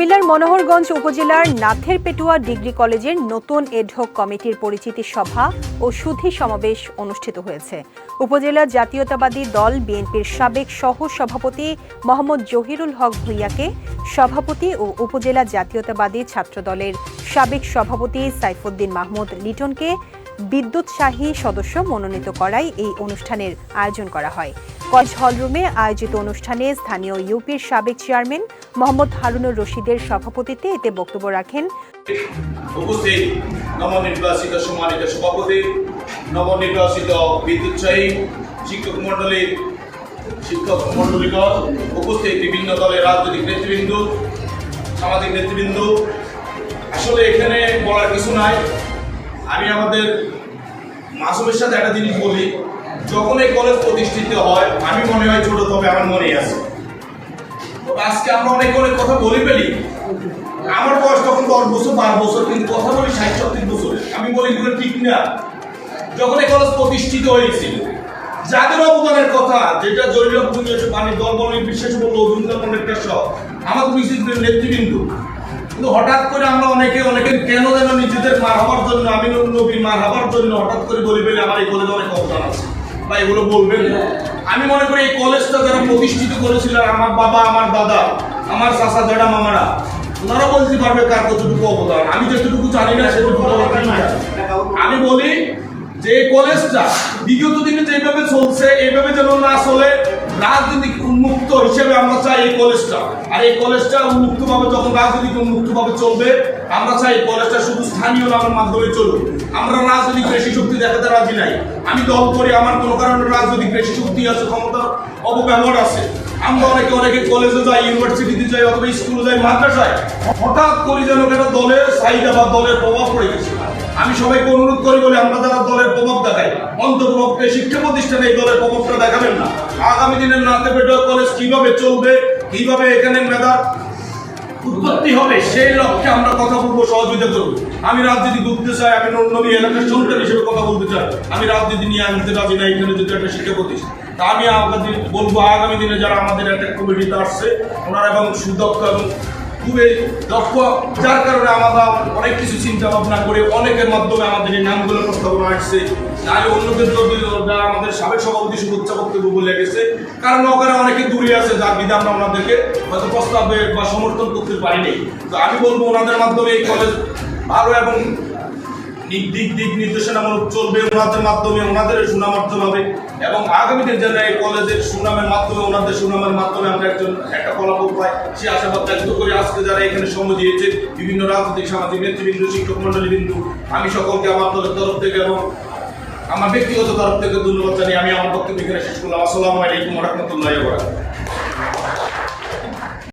কুমিল্লার মনোহরগঞ্জ উপজেলার নাথের পেটুয়া ডিগ্রি কলেজের নতুন এডহক কমিটির পরিচিতি সভা ও সুধী সমাবেশ অনুষ্ঠিত হয়েছে। উপজেলা জাতীয়তাবাদী দল বিএনপির সাবেক সহ সভাপতি মোহাম্মদ জহিরুল হক ভুইয়াকে সভাপতি ও উপজেলা জাতীয়তাবাদী ছাত্রদলের সাবেক সভাপতি সাইফুদ্দিন মাহমুদ লিটনকে বিদ্যুৎসাহী সদস্য মনোনীত করায় এই অনুষ্ঠানের আয়োজন করা হয়। কলেজ হলরুমে আয়োজিত অনুষ্ঠানে স্থানীয় ইউপির সাবেক চেয়ারম্যান মোহাম্মদ হারুনুর রশিদের সভাপতিত্বে এতে বক্তব্য রাখেন। নবনির্বাচিত সম্মানিত সভাপতি, নবনির্বাচিত বিদ্যুৎসাহী শিক্ষক শিক্ষক উপস্থিত বিভিন্ন দলের রাজনৈতিক নেতৃবৃন্দ, সামাজিক নেতৃবৃন্দ। আসলে এখানে বলার কিছু নাই। আমি আমাদের মাসুমের সাথে একটা জিনিস বলি, যখন এই কলেজ প্রতিষ্ঠিত হয়, আমি মনে হয় ছোট, তবে আমার মনে আছে। আজকে আমরা অনেক অনেক কথা বলি ফেলি। আমার বয়স তখন দশ বছর, বারো বছর, কিন্তু কথা বলি ষাট সত্তর বছর। আমি বলি এগুলো ঠিক না। যখন এই কলেজ প্রতিষ্ঠিত হয়েছিল, যাদের অবদানের কথা, যেটা জরুরি মানে দল, বল বিশেষ বলল অভিনন্দন একটা সব বিশেষ করে নেতৃবৃন্দ কিন্তু হঠাৎ করে আমরা অনেকে অনেকের কেন যেন নিজেদের মার হবার জন্য আমি নবী মার হবার জন্য হঠাৎ করে বলি বলে আমার এই কলেজে অনেক অবদান আছে। বা এগুলো বলবেন? আমি মনে করি এই কলেজটা যারা প্রতিষ্ঠিত করেছিল আমার বাবা, আমার দাদা, আমার চাচা, জেঠা, মামারা, ওনারা বলতে পারবে কার কতটুকু অবদান? আমি যতটুকু জানি না, সেটুকু নাই। আমি বলি যে কলেজটা বিগত দিনে যেভাবে চলছে, এইভাবে যেন না চলে রাজনৈতিক উন্মুক্ত হিসেবে আমরা চাই এই কলেজটা। আর এই কলেজটা উন্মুক্ত ভাবে যখন রাজনৈতিক উন্মুক্ত ভাবে চলবে, আমরা চাই এই কলেজটা শুধু স্থানীয় নামের মাধ্যমে চলুক। আমরা রাজনৈতিক বেশি শক্তি দেখাতে রাজি নাই। আমি দল করি, আমার কোনো কারণে রাজনৈতিক বেশি শক্তি আছে, ক্ষমতার অপব্যবহার আছে। আমরা অনেকে অনেকে কলেজে যাই, ইউনিভার্সিটিতে যাই, অথবা স্কুলে যাই, মাদ্রাসায়। হঠাৎ করে যেন কেন দলের চাহিদা বা দলের প্রভাব পড়ে গেছে। আমি সবাইকে অনুরোধ করি বলে আমরা যারা দলের প্রভাব দেখাই, অন্তর্ভুক্ত শিক্ষা প্রতিষ্ঠানে এই দলের প্রভাবটা দেখাবেন না। আগামী দিনের নাতে পেটে কলেজ কীভাবে চলবে, কীভাবে এখানে মেধা উৎপত্তি হবে, সেই লক্ষ্যে আমরা কথা বলব, সহযোগিতা করব। আমি রাজনীতি করতে চাই, আমি নবী এলাকার সন্তান হিসেবে কথা বলতে চাই। আমি রাজনীতি নিয়ে আনতে রাজি না, এখানে যদি একটা শিক্ষা প্রতিষ্ঠান। তা আমি আমাদের বলব, আগামী দিনে যারা আমাদের একটা কমিটিতে আসছে, ওনারা এবং সুদক্ষ এবং খুবই দক্ষ, যার কারণে আমরা অনেক কিছু চিন্তা ভাবনা করে অনেকের মাধ্যমে আমাদের এই নামগুলো প্রস্তাবনা আসছে। নাহলে অন্যদের যদি যারা আমাদের সাবেক সভাপতি শুভেচ্ছা বক্তব্য বলে গেছে, কারণ ওখানে অনেকে দূরে আছে, যার বিধে আমরা ওনাদেরকে হয়তো প্রস্তাবে বা সমর্থন করতে পারিনি। তো আমি বলব ওনাদের মাধ্যমে এই কলেজ ভালো এবং দিক দিক দিক নির্দেশনামূলক চলবে। ওনাদের মাধ্যমে, ওনাদের সুনাম অর্জন হবে এবং আগামী দিন যেন এই কলেজের সুনামের মাধ্যমে, ওনাদের সুনামের মাধ্যমে আমরা একজন, একটা ফলাফল পাই, সে আশাবাদ ব্যক্ত করি আজকে যারা এখানে সময় দিয়েছে, বিভিন্ন রাজনৈতিক, সামাজিক নেতৃবৃন্দ, শিক্ষক মন্ডলী বিন্দু আমি সকলকে আমার দলের তরফ থেকে এবং আমার ব্যক্তিগত তরফ থেকে ধন্যবাদ জানিয়ে আমি আমার পক্ষে এখানে শেষ করলাম। আসসালামু আলাইকুম রহমতুল্লাহ